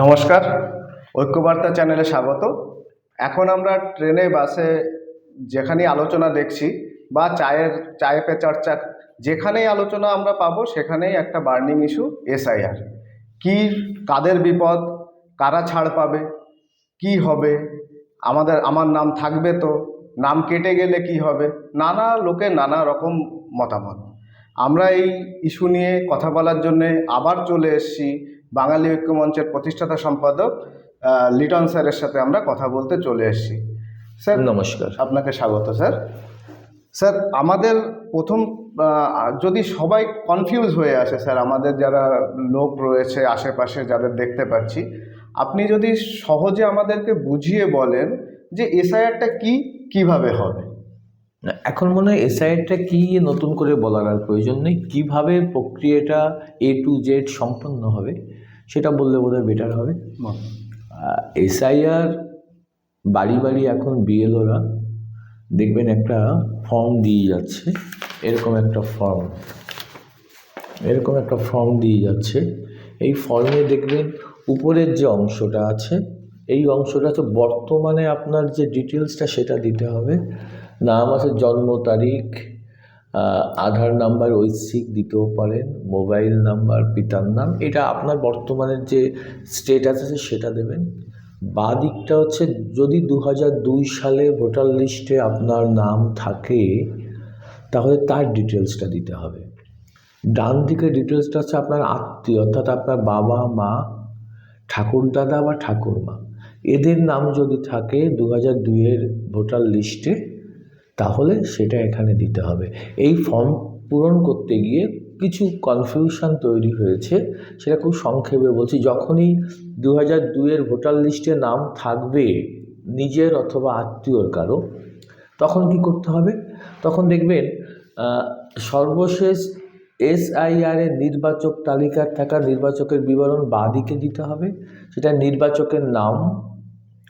নমস্কার, ঐক্যবার্তা চ্যানেলে স্বাগত। এখন আমরা ট্রেনে, বাসে যেখানেই আলোচনা দেখছি বা চায়ের চায়ে পে চর্চা যেখানেই আলোচনা আমরা পাবো, সেখানেই একটা বার্নিং ইস্যু, এসআইআর। কি, কাদের বিপদ, কারা ছাড় পাবে, কি হবে, আমাদের, আমার নাম থাকবে তো, নাম কেটে গেলে কি হবে, নানা লোকের নানা রকম মতামত। আমরা এই ইস্যু নিয়ে কথা বলার জন্যে আবার চলে এসেছি বাঙালি ঐক্য মঞ্চের প্রতিষ্ঠাতা সম্পাদক লিটন স্যারের সাথে আমরা কথা বলতে চলে এসেছি। স্যার নমস্কার। আপনাকে স্বাগত স্যার। স্যার আমাদের প্রথম যদি সবাই কনফিউজ হয়ে আসে স্যার আমাদের যারা লোক রয়েছে আশেপাশে যাদের দেখতে পাচ্ছি আপনি যদি সহজে আমাদেরকে বুঝিয়ে বলেন যে এসআইআরটা কি কীভাবে হবে? না, এখন মনে হয় এসআইআরটা কি নতুন করে বলার আর প্রয়োজন নেই। কীভাবে প্রক্রিয়াটা এ টু জেড সম্পন্ন হবে সেটা বললে বোধহয় বেটার হবে। এসআইআর বাড়ি বাড়ি এখন বিএলওরা দেখবেন একটা ফর্ম দিয়ে যাচ্ছে। এরকম একটা ফর্ম এরকম একটা ফর্ম দিয়ে যাচ্ছে। এই ফর্মে দেখবেন উপরের যে অংশটা আছে এই অংশটা হচ্ছে বর্তমানে আপনার যে ডিটেলসটা সেটা দিতে হবে। নাম আছে জন্ম তারিখ আধার নাম্বার ঐচ্ছিক দিতেও পারেন, মোবাইল নাম্বার, পিতার নাম, এটা আপনার বর্তমানের যে স্টেটাস আছে সেটা দেবেন। বাঁ দিকটা হচ্ছে যদি দু দুই সালে ভোটার লিস্টে আপনার নাম থাকে, তাহলে তার ডিটেলসটা দিতে হবে। ডান দিকে ডিটেলসটা হচ্ছে আপনার আত্মীয়, অর্থাৎ আপনার বাবা, মা ঠাকুরদাদা বা ঠাকুরমা। এদের নাম যদি থাকে দু হাজার দুইয়ের ভোটার লিস্টে তাহলে সেটা এখানে দিতে হবে। এই ফর্ম পূরণ করতে গিয়ে কিছু কনফিউশন তৈরি হয়েছে, সেটা খুব সংক্ষেপে বলছি। যখনই দু হাজার দুইয়ের ভোটার লিস্টে নাম থাকবে নিজের অথবা আত্মীয়র কারও, তখন কি করতে হবে? তখন দেখবেন সর্বশেষ এসআইআর এর নির্বাচক তালিকার থাকা নির্বাচকের বিবরণ বাদিকে দিতে হবে। সেটা নির্বাচকের নাম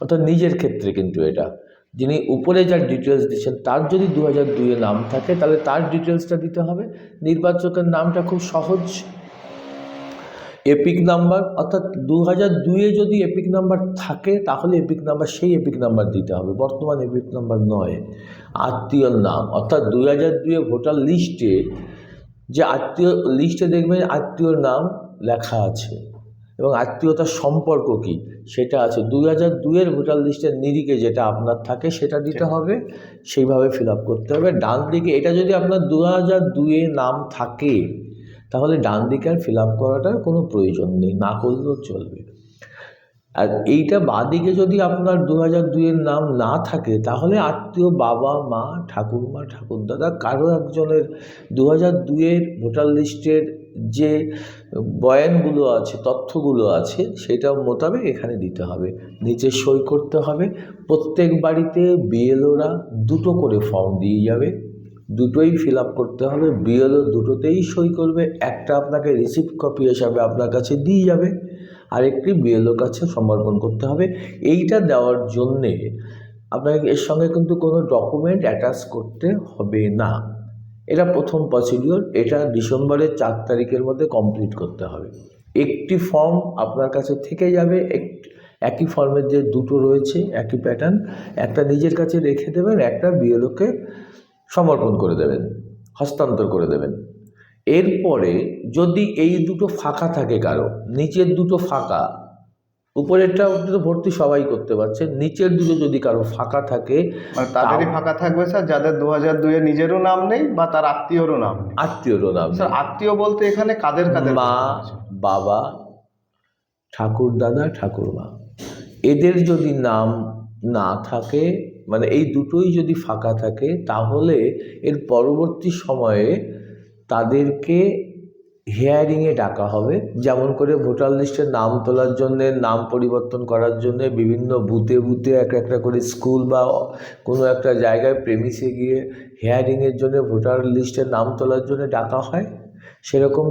অর্থাৎ নিজের ক্ষেত্রে কিন্তু এটা। যিনি উপরে যার ডিটেলস দিচ্ছেন, তার যদি দু হাজার দুইয়ে নাম থাকে, তাহলে তার ডিটেলসটা দিতে হবে। নির্বাচকের নামটা খুব সহজ। এপিক নাম্বার অর্থাৎ দু হাজার দুইয়ে যদি এপিক নাম্বার থাকে, তাহলে এপিক নাম্বার সেই এপিক নাম্বার দিতে হবে। বর্তমান এপিক নাম্বার নয়। আত্মীয়র নাম, অর্থাৎ দু হাজার দুইয়ে ভোটার লিস্টে যে আত্মীয় লিস্টে দেখবেন আত্মীয়র নাম লেখা আছে। এবং আত্মীয়তার সম্পর্ক কি? সেটা আছে। দুই হাজার দুইয়ের ভোটার লিস্টের নিরিখে যেটা আপনার থাকে সেটা দিতে হবে। সেইভাবে ফিল আপ করতে হবে। ডান দিকে এটা যদি আপনার দু হাজার দুইয়ে নাম থাকে তাহলে ডান দিকে আর ফিল আপ করাটার কোনো প্রয়োজন নেই। না করলেও চলবে। আর এইটা বাদিকে যদি আপনার দু হাজার দুইয়ের নাম না থাকে, তাহলে আত্মীয় বাবা, মা, ঠাকুরমা, ঠাকুরদাদা, কারও একজনের দু হাজার দুইয়ের ভোটার লিস্টের যে বয়ানগুলো আছে, তথ্যগুলো আছে, সেটা মোতাবেক এখানে দিতে হবে। নিচে সই করতে হবে। প্রত্যেক বাড়িতে বিএলওরা দুটো করে ফর্ম দিয়ে যাবে। দুটোই ফিল আপ করতে হবে। বিএলও দুটোতেই সই করবে। একটা আপনাকে রিসিপ্ট কপি হিসাবে আপনার কাছে দিয়ে যাবে। আরেকটি বিএলও কাছে সমর্পণ করতে হবে। এইটা দেওয়ার জন্যে আপনাকে এর সঙ্গে কিন্তু কোনো ডকুমেন্ট অ্যাটাচ করতে হবে না। এটা প্রথম প্রসিডিওর এটা ডিসেম্বরের চার তারিখের মধ্যে কমপ্লিট করতে হবে। একটি ফর্ম আপনার কাছে থেকে যাবে, এক- একই ফর্মের যে দুটো রয়েছে, একই প্যাটার্ন একটা নিজের কাছে রেখে দেবেন, একটা বিএলওকে সমর্পণ করে দেবেন, হস্তান্তর করে দেবেন। এরপরে যদি এই দুটো ফাঁকা থাকে কারও নিচের দুটো ফাঁকা উপরেরটা তো ভর্তি সবাই করতে পারছে নিচের দুটো যদি কারও ফাঁকা থাকে মানে তাদেরই ফাঁকা থাকবে স্যার যাদের দু হাজার দুইয়ে নিজেরও নাম নেই বা তার আত্মীয়রও নাম নেই। আত্মীয়রও নাম স্যার আত্মীয় বলতে এখানে কাদের কাদের মা বাবা ঠাকুর দাদা ঠাকুরমা। এদের যদি নাম না থাকে মানে এই দুটোই যদি ফাঁকা থাকে তাহলে এর পরবর্তী সময়ে তাদেরকে হিয়ারিংয়ে ডাকা হবে। যেমন করে ভোটার লিস্টে নাম তোলার জন্য, নাম পরিবর্তন করার জন্য বিভিন্ন বুথে বুথে এক একটা করে স্কুল বা কোনো একটা জায়গায় প্রেমিসে গিয়ে হিয়ারিংয়ের জন্য ভোটার লিস্টে নাম তোলার জন্য ডাকা হয়। সেরকম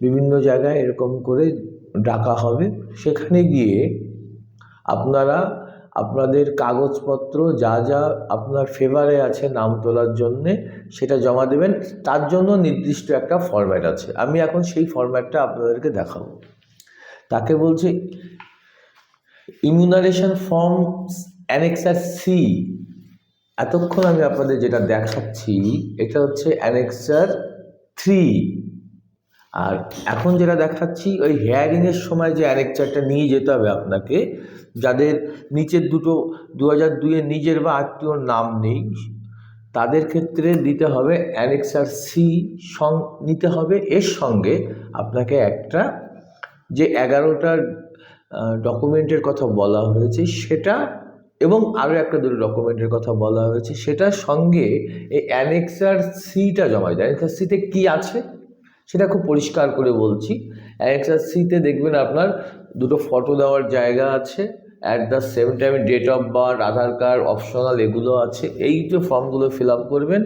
বিভিন্ন জায়গায় এরকম করে ডাকা হবে। সেখানে গিয়ে আপনারা আপনাদের কাগজপত্র যা যা আপনার ফেভারে আছে নাম তোলার জন্যে, সেটা জমা দেবেন। তার জন্য নির্দিষ্ট একটা ফরম্যাট আছে। আমি এখন সেই ফরম্যাটটা আপনাদেরকে দেখাবো। তাকে বলছি ইমিউনারেশন ফর্ম অ্যানেক্সার সি এতক্ষণ আমি আপনাদের যেটা দেখাচ্ছি, এটা হচ্ছে অ্যানেক্সার থ্রি আর এখন যেটা দেখাচ্ছি, ওই হেয়ারিংয়ের সময় যে অ্যানেকচারটা নিয়ে যেতে হবে আপনাকে, যাদের নিচের দুটো দু হাজার দুইয়ে নিজের বা আত্মীয়র নাম নেই, তাদের ক্ষেত্রে দিতে হবে অ্যানেক্সার সি সং, নিতে হবে। এর সঙ্গে আপনাকে একটা যে এগারোটার ডকুমেন্টের কথা বলা হয়েছে, সেটা এবং আরও একটা দুটো ডকুমেন্টের কথা বলা হয়েছে, সেটার সঙ্গে এই অ্যানেক্সার সিটা জমা দিতে অ্যানেক্সার সিতে কী আছে? সেটা খুব পরিষ্কার করে বলছি। অ্যানেক্সার সিতে দেখবেন আপনার দুটো ফটো দেওয়ার জায়গা আছে at the same time date of birth Aadhaar card optional এগুলো আছে। এই যে ফর্মগুলো ফিল আপ করবেন,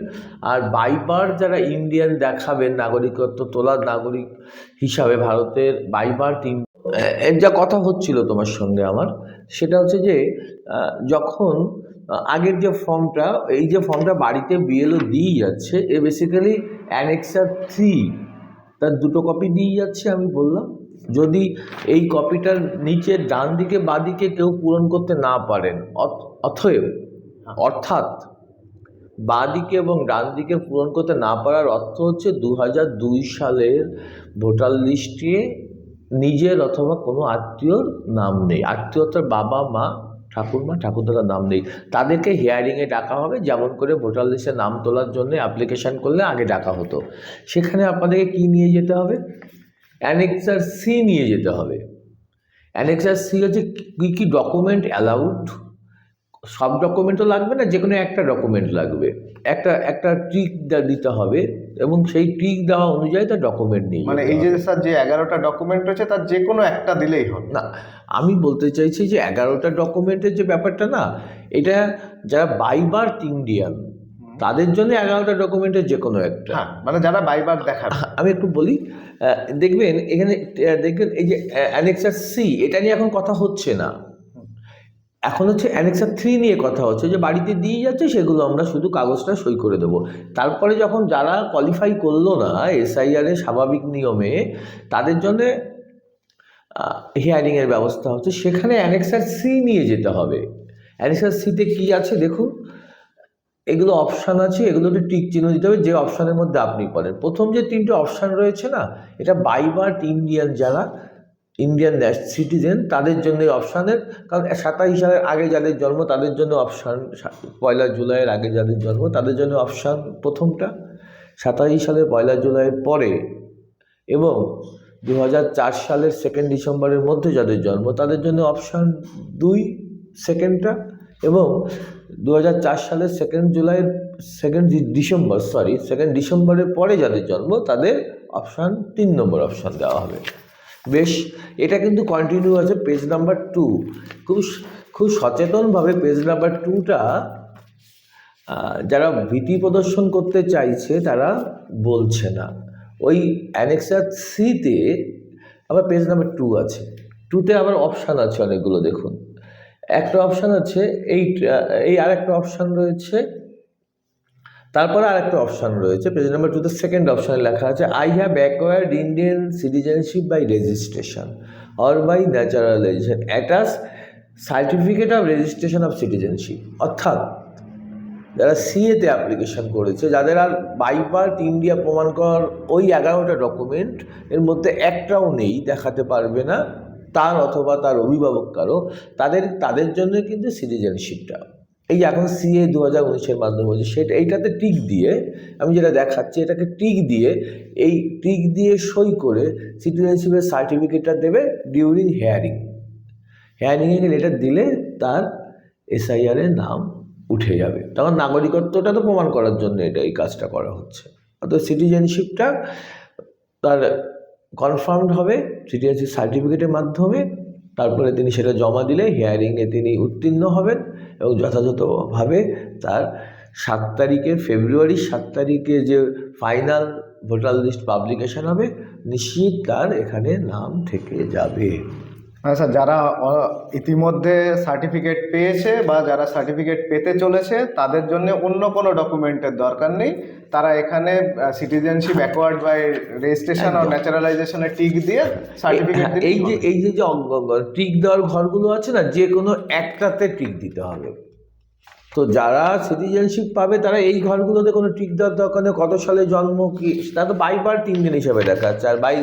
আর বাইবার যারা ইন্ডিয়ান দেখাবেন, নাগরিকত্ব তোলার নাগরিক হিসাবে ভারতের বাইবার তিন এর যা কথা হচ্ছিল তোমার সঙ্গে আমার, সেটা হচ্ছে যে যখন আগের যে ফর্মটা এই যে ফর্মটা বাড়িতে বিএলও দিয়ে যাচ্ছে, এ বেসিক্যালি অ্যানেক্সার থ্রি তার দুটো কপি দিয়ে যাচ্ছে আমি বললাম। যদি এই কপিটার নিচে ডান দিকে বাঁ দিকে কেউ পূরণ করতে না পারেন অথ- অথব অর্থাৎ বাঁ দিকে এবং ডান দিকে পূরণ করতে না পারার অর্থ হচ্ছে দু দুই সালের ভোটার লিস্টে নিজের অথবা কোনো আত্মীয়র নাম নেই। আত্মীয়তার বাবা মা ঠাকুরমা, ঠাকুরদাদার নাম নেই। তাদেরকে হিয়ারিংয়ে ডাকা হবে, যেমন করে ভোটার লিস্টে নাম তোলার জন্য অ্যাপ্লিকেশান করলে আগে ডাকা হতো। সেখানে আপনাদেরকে কি নিয়ে যেতে হবে? অ্যানেক্সার সি নিয়ে যেতে হবে। অ্যানেক্সার সি হচ্ছে কী কী ডকুমেন্ট অ্যালাউড সব ডকুমেন্ট তো লাগবে না যে কোনো একটা ডকুমেন্ট লাগবে। একটা একটা ট্রিক দিতে হবে এবং সেই ট্রিক দেওয়া অনুযায়ী তার ডকুমেন্ট নিয়ে মানে এই যে স্যার যে এগারোটা ডকুমেন্ট রয়েছে তার যে কোনো একটা দিলেই হবে। না আমি বলতে চাইছি যে এগারোটা ডকুমেন্টের যে ব্যাপারটা না এটা যারা বাই বার্থ ইন্ডিয়ান তাদের জন্য এগারোটা ডকুমেন্টের যে কোনো একটা। হ্যাঁ মানে যারা বাইবার দেখাবে। আমি একটু বলি দেখবেন এখানে দেখবেন এই যে অ্যানেক্সার সি এটা নিয়ে এখন কথা হচ্ছে না। এখন হচ্ছে অ্যানেক্সার থ্রি নিয়ে কথা হচ্ছে, যে বাড়িতে দিয়ে যাচ্ছে, সেগুলো আমরা শুধু কাগজটা সই করে দেবো। তারপরে যখন যারা কোয়ালিফাই করল না এসআইআরের স্বাভাবিক নিয়মে, তাদের জন্যে হিয়ারিংয়ের ব্যবস্থা হচ্ছে। সেখানে অ্যানেক্সার সি নিয়ে যেতে হবে। অ্যানেক্সার সিতে কী আছে দেখুন? এগুলো অপশান আছে, এগুলো এগুলোতে টিক চিহ্ন দিতে হবে, যে অপশানের মধ্যে আপনি পড়েন। প্রথম যে তিনটে অপশান রয়েছে না, এটা বাই বার্থ ইন্ডিয়ান যারা ইন্ডিয়ান সিটিজেন তাদের জন্য অপশানের কারণ সাতাশ সালের আগে যাদের জন্ম, তাদের জন্য অপশান পয়লা জুলাইয়ের আগে যাদের জন্ম, তাদের জন্য অপশান প্রথমটা। সাতাশ সালের পয়লা জুলাইয়ের পরে এবং দু সালের সেকেন্ড ডিসেম্বরের মধ্যে যাদের জন্ম, তাদের জন্য অপশান দুই সেকেন্ডটা এবং দু সালের সেকেন্ড জুলাইয়ের সেকেন্ড ডিসেম্বর সরি সেকেন্ড ডিসেম্বরের পরে যাদের জন্ম, তাদের অপশান তিন নম্বর অপশান দেওয়া হবে। বেশ, এটা কিন্তু কন্টিনিউ আছে পেজ নাম্বার টু খুব খুব সচেতনভাবে পেজ নাম্বার টুটা যারা ভীতি প্রদর্শন করতে চাইছে তারা বলছে না। ওই অ্যানেক্সার সিতে আবার পেজ নাম্বার টু আছে। টুতে আবার অপশান আছে অনেকগুলো, দেখুন। একটা অপশান আছে, এই এই আর একটা অপশান রয়েছে তারপরে আর একটা অপশান রয়েছে পেজ নাম্বার টুতে সেকেন্ড অপশানে লেখা আছে I have acquired Indian citizenship by registration or by naturalization attach certificate of registration of citizenship অর্থাৎ, যারা সিএতে অ্যাপ্লিকেশন করেছে, যাদের আর বাই বার্থ ইন্ডিয়া প্রমাণ করার ওই এগারোটা ডকুমেন্ট এর মধ্যে একটাও নেই, দেখাতে পারবে না, তার অথবা তার অভিভাবক কারও, তাদের তাদের জন্য কিন্তু সিটিজেনশিপটা এই এখন সিএ দু হাজার উনিশের মাধ্যমে হচ্ছে, সেটা এইটাতে টিক দিয়ে আমি যেটা দেখাচ্ছি, এটাকে টিক দিয়ে, এই টিক দিয়ে সই করে সিটিজেনশিপের সার্টিফিকেটটা দেবে ডিউরিং হেয়ারিং হেয়ারিংয়ে লেটার দিলে তার এসআইআরের নাম উঠে যাবে। তখন নাগরিকত্বটা তো প্রমাণ করার জন্য এটা এই কাজটা করা হচ্ছে। অর্থাৎ সিটিজেনশিপটা তার কনফার্মড হবে সিটিজেনশিপ সার্টিফিকেটের মাধ্যমে তারপরে তিনি সেটা জমা দিলে হিয়ারিংয়ে তিনি উত্তীর্ণ হবেন এবং যথাযথভাবে তার সাত তারিখে ফেব্রুয়ারির সাত তারিখে যে ফাইনাল ভোটার লিস্ট পাবলিকেশন হবে, নিশ্চিত তার এখানে নাম থেকে যাবে। হ্যাঁ স্যার যারা ইতিমধ্যে সার্টিফিকেট পেয়েছে বা যারা সার্টিফিকেট পেতে চলেছে তাদের জন্য অন্য কোনো ডকুমেন্টের দরকার নেই। তারা এখানে সিটিজেনশিপ অ্যাকোয়ার্ড বাই রেজিস্ট্রেশন আর। ন্যাচারালাইজেশনের টিক দিয়ে সার্টিফিকেট হ্যাঁ, এই যে এই যে যে টিক দেওয়ার ঘরগুলো আছে না যে কোনো একটাতে টিক দিতে হবে। তো যারা সিটিজেনশিপ পাবে, তারা এই ঘরগুলোতে কোনো টিক দেওয়ার দরকার নেই। কত সালে জন্ম কি তা তো বাই বার তিন দিন হিসাবে দেখাচ্ছে। আর বাই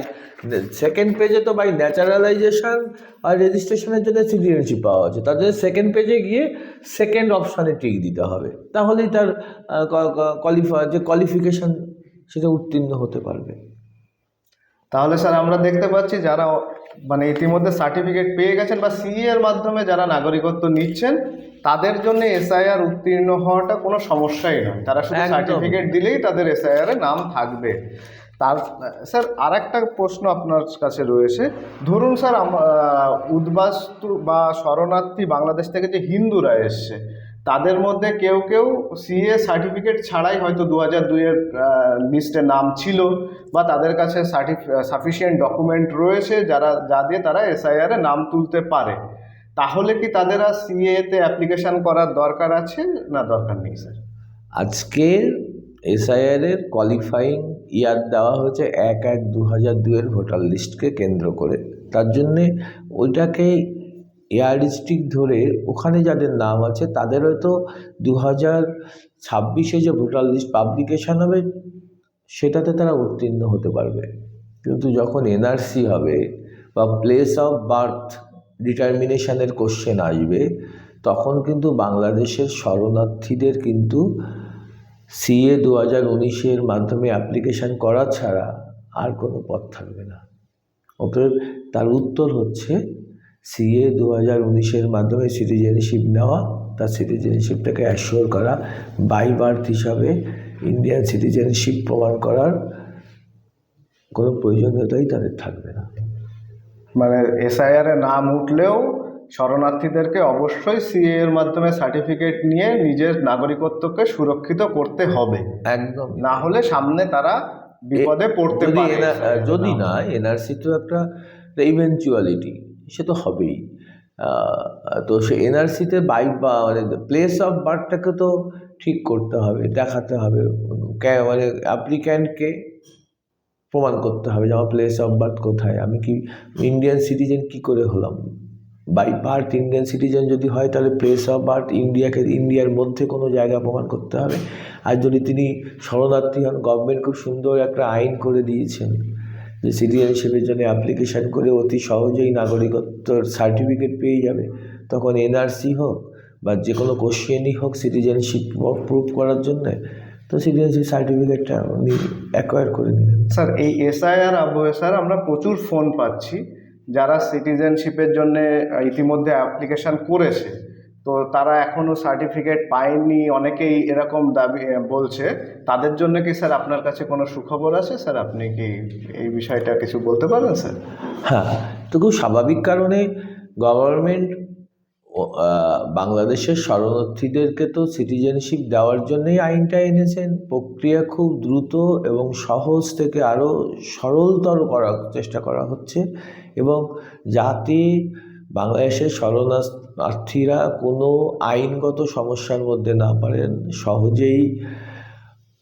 সেকেন্ড পেজে তো বাই ন্যাচারালাইজেশন আর রেজিস্ট্রেশনের জন্য সিটিজেনশিপ পাওয়া আছে তার জন্য সেকেন্ড পেজে গিয়ে সেকেন্ড অপশানে টিক দিতে হবে। তাহলেই তার কোয়ালিফাই যে কোয়ালিফিকেশান সেটা উত্তীর্ণ হতে পারবে। তাহলে স্যার, আমরা দেখতে পাচ্ছি যারা মানে ইতিমধ্যে সার্টিফিকেট পেয়ে গেছেন বা সিএ এর মাধ্যমে যারা নাগরিকত্ব নিচ্ছেন তাদের জন্য এসআইআর উত্তীর্ণ হওয়াটা কোনো সমস্যাই নয়। তারা শুধু সার্টিফিকেট দিলেই তাদের এসআইআর এ নাম থাকবে। তার স্যার আর একটা প্রশ্ন আপনার কাছে রয়েছে। ধরুন স্যার উদ্বাস্তু বা শরণার্থী বাংলাদেশ থেকে যে হিন্দুরা এসছে তাদের মধ্যে কেউ কেউ সিএ সার্টিফিকেট ছাড়াই হয়তো দু হাজার দুইয়ের লিস্টে নাম ছিল বা তাদের কাছে সাফিসিয়েন্ট ডকুমেন্ট রয়েছে যারা যা দিয়ে তারা এসআইআর এ নাম তুলতে পারে। তাহলে কি তাদের আর সিএতে অ্যাপ্লিকেশন করার দরকার আছে? না, দরকার নেই স্যার আজকের এসআইআর এর কোয়ালিফাইং ইয়ার দেওয়া হয়েছে এক এক দু হাজার দুয়ের ভোটার লিস্টকে কেন্দ্র করে। তার জন্যে ওইটাকে এয়ার ডিস্ট্রিক্ট ধরে ওখানে যাদের নাম আছে, তাদের হয়তো দু হাজার ছাব্বিশে যে ভোটার লিস্ট পাবলিকেশন হবে, সেটাতে তারা উত্তীর্ণ হতে পারবে। কিন্তু যখন এনআরসি হবে বা প্লেস অফ বার্থ ডিটারমিনেশনের কোশ্চেন আসবে, তখন কিন্তু বাংলাদেশের শরণার্থীদের কিন্তু সিএ দু হাজার উনিশের মাধ্যমে অ্যাপ্লিকেশান করা ছাড়া আর কোনো পথ থাকবে না। অতএব তার উত্তর হচ্ছে সিএ দু হাজার উনিশের মাধ্যমে সিটিজেনশিপ নেওয়া, তার সিটিজেনশিপটাকে অ্যাসিওর করা বাই বার্থ হিসাবে ইন্ডিয়ান সিটিজেনশিপ প্রমাণ করার কোনো প্রয়োজনীয়তাই তাদের থাকবে না। মানে এসআইআর নাম উঠলেও শরণার্থীদেরকে অবশ্যই সিএ এর মাধ্যমে সার্টিফিকেট নিয়ে নিজের নাগরিকত্বকে সুরক্ষিত করতে হবে। একদম। না হলে সামনে তারা বিপদে পড়তে পারে। যদি না এনআরসি তো একটা ইভেনচুয়ালিটি সে তো হবেই। তো সে এনআরসিতে বাই বা মানে প্লেস অফ বার্থটাকে তো ঠিক করতে হবে দেখাতে হবে। মানে অ্যাপ্লিক্যান্টকে প্রমাণ করতে হবে যে আমার প্লেস অফ বার্থ কোথায়? আমি কি ইন্ডিয়ান সিটিজেন কি করে হলাম? বাই বার্থ ইন্ডিয়ান সিটিজেন যদি হয়, তাহলে প্লেস অফ বার্থ ইন্ডিয়াকে ইন্ডিয়ার মধ্যে কোনো জায়গা প্রমাণ করতে হবে। আর যদি তিনি শরণার্থী হন গভর্নমেন্ট খুব সুন্দর একটা আইন করে দিয়েছেন যে সিটিজেনশিপের জন্য অ্যাপ্লিকেশান করে অতি সহজেই নাগরিকত্বর সার্টিফিকেট পেয়ে যাবে। তখন এনআরসি হোক বা যে কোনো কোশ্চেনই হোক সিটিজেনশিপ প্রুভ করার জন্যে তো সিটিজেনশিপ সার্টিফিকেটটা উনি অ্যাকোয়ার করে নেবেন স্যার এই এসআইআর স্যার আমরা প্রচুর ফোন পাচ্ছি। যারা সিটিজেনশিপের জন্য ইতিমধ্যে অ্যাপ্লিকেশন করেছে তো তারা এখনও সার্টিফিকেট পায়নি। অনেকেই এরকম দাবি বলছে। তাদের জন্য কি স্যার আপনার কাছে কোনো সুখবর আছে? স্যার আপনি কি এই বিষয়টা কিছু বলতে পারেন স্যার? হ্যাঁ তো খুব স্বাভাবিক কারণে গভর্নমেন্ট বাংলাদেশের শরণার্থীদেরকে তো সিটিজেনশিপ দেওয়ার জন্যই আইনটা এনেছেন। প্রক্রিয়া খুব দ্রুত এবং সহজ থেকে আরও সরলতর করার চেষ্টা করা হচ্ছে এবং যাতে বাংলাদেশের শরণার্থীরা কোনো আইনগত সমস্যার মধ্যে না পারেন। সহজেই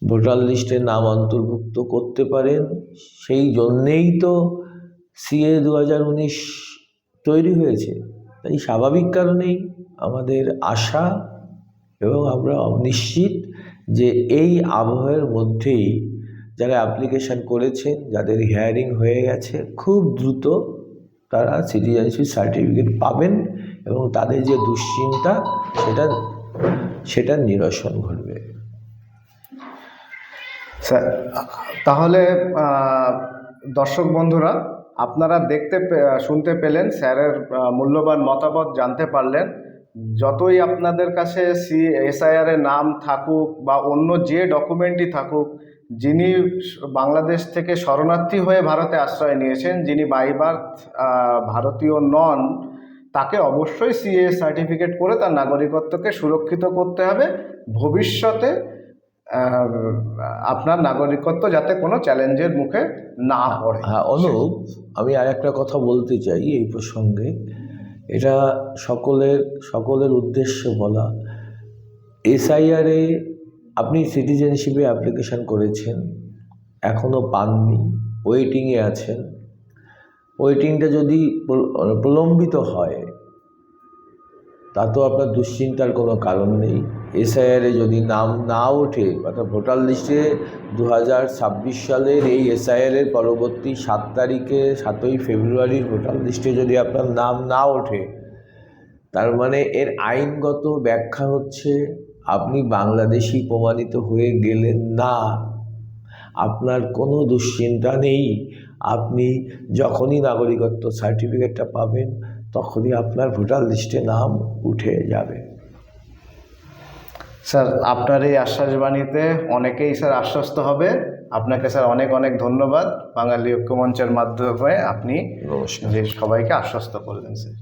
ভোটার লিস্টে নাম অন্তর্ভুক্ত করতে পারেন। সেই জন্যেই তো সিএ দু হাজার উনিশ তৈরি হয়েছে। তাই স্বাভাবিক কারণেই আমাদের আশা এবং আমরা নিশ্চিত যে এই আবহাওয়ার মধ্যেই যারা অ্যাপ্লিকেশান করেছেন, যাদের হিয়ারিং হয়ে গেছে, খুব দ্রুত তারা সিটিজেনশিপ সার্টিফিকেট পাবেন এবং তাদের যে দুশ্চিন্তা, সেটা সেটার নিরসন ঘটবে। স্যার, তাহলে দর্শক বন্ধুরা আপনারা দেখতে শুনতে পেলেন, স্যারের মূল্যবান মতামত জানতে পারলেন। যতই আপনাদের কাছে সি, এসআইআর এর নাম থাকুক বা অন্য যে ডকুমেন্টই থাকুক, যিনি বাংলাদেশ থেকে শরণার্থী হয়ে ভারতে আশ্রয় নিয়েছেন, যিনি বাই বার্থ ভারতীয় নন, তাকে অবশ্যই সিএ সার্টিফিকেট করে তার নাগরিকত্বকে সুরক্ষিত করতে হবে। ভবিষ্যতে আপনার নাগরিকত্ব যাতে কোনো চ্যালেঞ্জের মুখে না পড়ে। হ্যাঁ অনুপ আমি আর একটা কথা বলতে চাই এই প্রসঙ্গে। এটা সকলের সকলের উদ্দেশ্যে বলা। এসআইআরে আপনি সিটিজেনশিপে অ্যাপ্লিকেশন করেছেন এখনও পাননি ওয়েটিংয়ে আছেন। ওয়েটিংটা যদি প্রলম্বিত হয় তাতেও আপনার দুশ্চিন্তার কোনো কারণ নেই। এসআইআরে যদি নাম না ওঠে, অর্থাৎ ভোটার লিস্টে দু হাজার ছাব্বিশ সালের এই এসআইআরের পরবর্তী সাত তারিখে সাতই ফেব্রুয়ারির ভোটার লিস্টে যদি আপনার নাম না ওঠে, তার মানে এর আইনগত ব্যাখ্যা হচ্ছে আপনি বাংলাদেশি প্রমাণিত হয়ে গেলেন না। আপনার কোনো দুশ্চিন্তা নেই। আপনি যখনই নাগরিকত্ব সার্টিফিকেটটা পাবেন তখনই আপনার ভোটার লিস্টে নাম উঠে যাবে। স্যার আপনার এই আশ্বাসবাণীতে অনেকেই স্যার আশ্বস্ত হবে। আপনাকে স্যার অনেক অনেক ধন্যবাদ। বাঙালি ঐক্যমঞ্চের মাধ্যমে আপনি যে সবাইকে আশ্বস্ত করলেন স্যার।